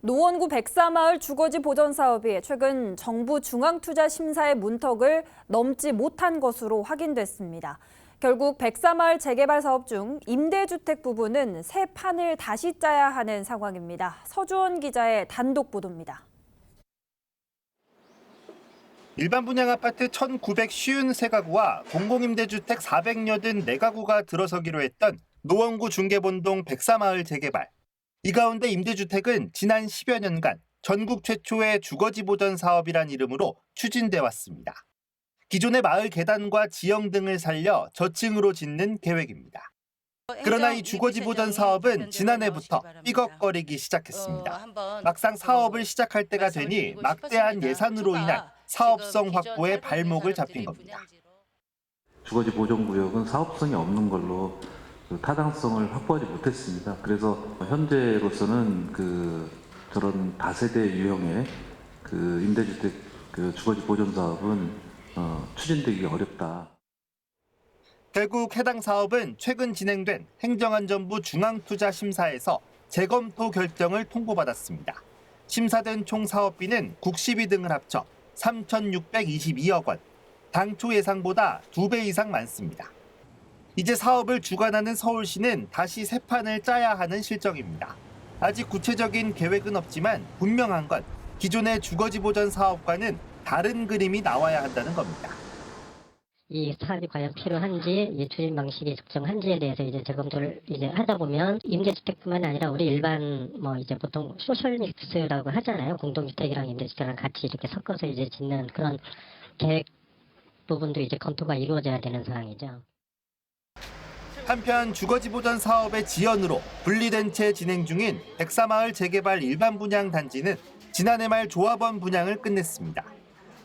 노원구 백사마을 주거지 보전 사업이 최근 정부 중앙투자심사의 문턱을 넘지 못한 것으로 확인됐습니다. 결국 백사마을 재개발 사업 중 임대주택 부분은 새 판을 다시 짜야 하는 상황입니다. 서주원 기자의 단독 보도입니다. 일반 분양 아파트 1,953가구와 공공임대주택 400여 든 4가구가 들어서기로 했던 노원구 중계본동 백사마을 재개발. 이 가운데 임대주택은 지난 10여 년간 전국 최초의 주거지 보전 사업이란 이름으로 추진돼 왔습니다. 기존의 마을 계단과 지형 등을 살려 저층으로 짓는 계획입니다. 그러나 이 주거지 보전 사업은 지난해부터 삐걱거리기 시작했습니다. 막상 사업을 시작할 때가 되니 막대한 예산으로 인한 사업성 확보에 발목을 잡힌 겁니다. 주거지 보존구역은 사업성이 없는 걸로 그 타당성을 확보하지 못했습니다. 그래서 현재로서는 그 저런 다세대 유형의 그 임대주택 그 주거지 보존 사업은 어, 추진되기 어렵다. 결국 해당 사업은 최근 진행된 행정안전부 중앙투자심사에서 재검토 결정을 통보받았습니다. 심사된 총 사업비는 국시비 등을 합쳐 3,622억 원. 당초 예상보다 두배 이상 많습니다. 이제 사업을 주관하는 서울시는 다시 새 판을 짜야 하는 실정입니다. 아직 구체적인 계획은 없지만 분명한 건 기존의 주거지 보전 사업과는 다른 그림이 나와야 한다는 겁니다. 이 사업이 과연 필요한지, 이 추진 방식이 적정한지에 대해서 이제 재검토를 이제 하다 보면 임대주택뿐만 아니라 우리 일반 뭐 이제 보통 소셜 믹스라고 하잖아요. 공동주택이랑 임대주택이랑 같이 이렇게 섞어서 이제 짓는 그런 계획 부분도 이제 검토가 이루어져야 되는 상황이죠. 한편 주거지 보전 사업의 지연으로 분리된 채 진행 중인 백사마을 재개발 일반 분양 단지는 지난해 말 조합원 분양을 끝냈습니다.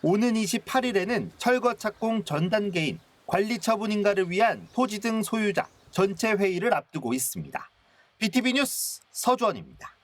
오는 28일에는 철거 착공 전 단계인 관리 처분 인가를 위한 토지 등 소유자 전체 회의를 앞두고 있습니다. BTV 뉴스 서주원입니다.